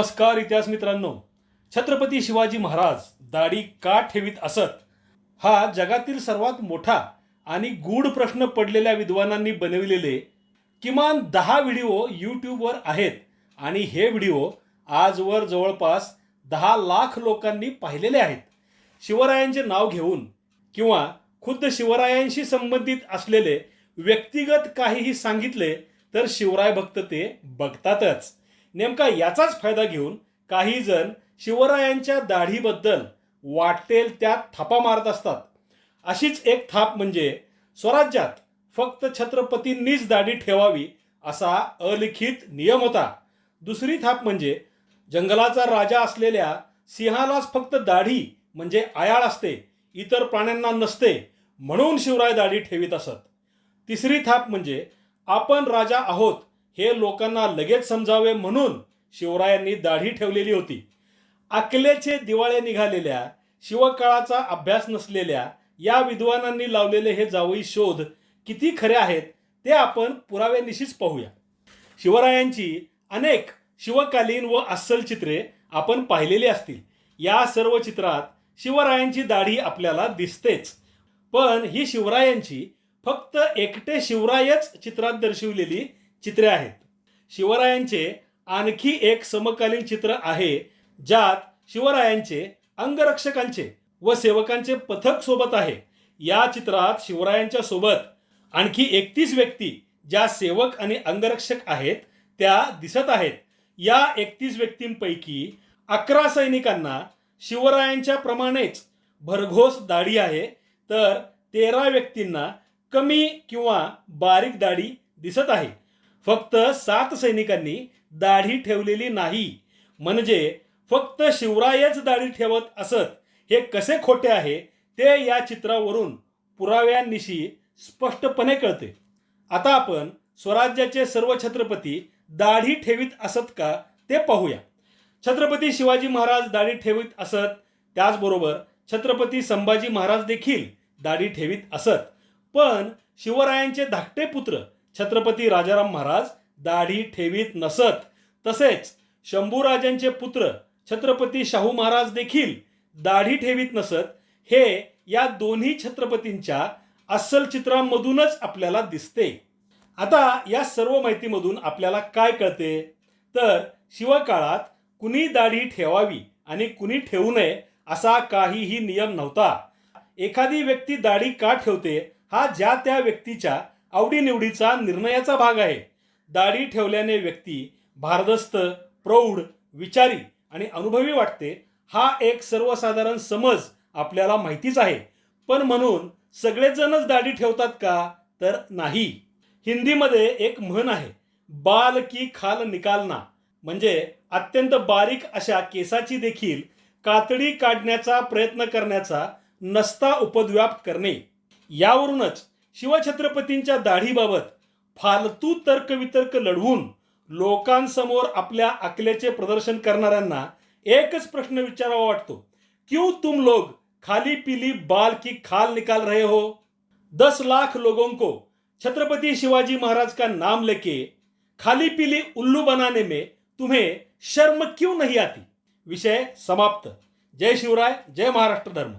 नमस्कार इतिहास मित्रांनो. छत्रपती शिवाजी महाराज दाढी का ठेवीत असत? हा जगातील सर्वात मोठा आणि गूढ प्रश्न पडलेल्या विद्वानांनी बनविलेले किमान दहा व्हिडिओ यूट्यूबवर आहेत आणि हे व्हिडिओ आजवर जवळपास दहा लाख लोकांनी पाहिलेले आहेत. शिवरायांचे नाव घेऊन किंवा खुद्द शिवरायांशी संबंधित असलेले व्यक्तिगत काहीही सांगितले तर शिवराय भक्त ते बघतातच. नेमका याचाच फायदा घेऊन काही जण शिवरायांच्या दाढीबद्दल वाटेल त्या थापा मारत असतात. अशीच एक थाप म्हणजे स्वराज्यात फक्त छत्रपतींनीच दाढी ठेवावी असा अलिखित नियम होता. दुसरी थाप म्हणजे जंगलाचा राजा असलेल्या सिंहालाच फक्त दाढी म्हणजे आयाळ असते इतर प्राण्यांना नसते म्हणून शिवराय दाढी ठेवीत असत. तिसरी थाप म्हणजे आपण राजा आहोत हे लोकांना लगेच समजावे म्हणून शिवरायांनी दाढी ठेवलेली होती. अकलेचे दिवाळे निघालेल्या शिवकाळाचा अभ्यास नसलेल्या या विद्वानांनी लावलेले हे जावई शोध किती खरे आहेत ते आपण पुराव्यानिशीच पाहूया. शिवरायांची अनेक शिवकालीन व अस्सल चित्रे आपण पाहिलेली असतील. या सर्व चित्रात शिवरायांची दाढी आपल्याला दिसतेच. पण ही शिवरायांची फक्त एकटे शिवरायच चित्रात दर्शवलेली चित्रे आहेत. शिवरायांचे आणखी एक समकालीन चित्र आहे ज्यात शिवरायांचे अंगरक्षकांचे व सेवकांचे पथक सोबत आहे. या चित्रात शिवरायांच्या सोबत आणखी एकतीस व्यक्ती ज्या सेवक आणि अंगरक्षक आहेत त्या दिसत आहेत. या एकतीस व्यक्तींपैकी अकरा सैनिकांना शिवरायांच्या प्रमाणेच भरघोस दाढी आहे. तर तेरा व्यक्तींना कमी किंवा बारीक दाढी दिसत आहे. फक्त सात सैनिकांनी दाढी ठेवलेली नाही. म्हणजे फक्त शिवरायच दाढी ठेवत असत हे कसे खोटे आहे ते या चित्रावरून पुराव्यांनिशी स्पष्टपणे कळते. आता आपण स्वराज्याचे सर्व छत्रपती दाढी ठेवीत असत का ते पाहूया. छत्रपती शिवाजी महाराज दाढी ठेवीत असत त्याचबरोबर छत्रपती संभाजी महाराज देखील दाढी ठेवीत असत. पण शिवरायांचे धाकटे पुत्र छत्रपती राजाराम महाराज दाढी ठेवीत नसत. तसेच शंभूराजांचे पुत्र छत्रपती शाहू महाराज देखील दाढी ठेवीत नसत. हे या दोन्ही छत्रपतींच्या अस्सल चित्रांमधूनच आपल्याला दिसते. आता या सर्व माहितीमधून आपल्याला काय कळते? तर शिवकाळात कुणी दाढी ठेवावी आणि कुणी ठेवू नये असा काहीही नियम नव्हता. एखादी व्यक्ती दाढी का ठेवते? हा ज्या त्या व्यक्तीच्या आवडीनिवडीचा निर्णयाचा भाग आहे. दाढी ठेवल्याने व्यक्ती भारदस्त प्रौढ विचारी आणि अनुभवी वाटते हा एक सर्वसाधारण समज आपल्याला माहितीच आहे. पण म्हणून सगळेजणच दाढी ठेवतात का तर नाही. हिंदीमध्ये एक म्हण आहे बाल की खाल निकालना म्हणजे अत्यंत बारीक अशा केसाची देखील कातडी काढण्याचा प्रयत्न करण्याचा नसता उपद्व्याप करणे. यावरूनच शिवछत्रपतींच्या दाढीबाबत फालतू तर्कवितर्क लढवून लोकांसमोर आपल्या आकल्याचे प्रदर्शन करणाऱ्यांना एकच प्रश्न विचारावा वाटतो. क्यों तुम लोग खाली पीली बाल की खाल निकाल रहे हो? दस लाख लोगों को छत्रपति शिवाजी महाराज का नाम लेके खाली पीली उल्लू बनाने में तुम्हें शर्म क्यों नहीं आती? विषय समाप्त. जय शिवराय जय महाराष्ट्र धर्म.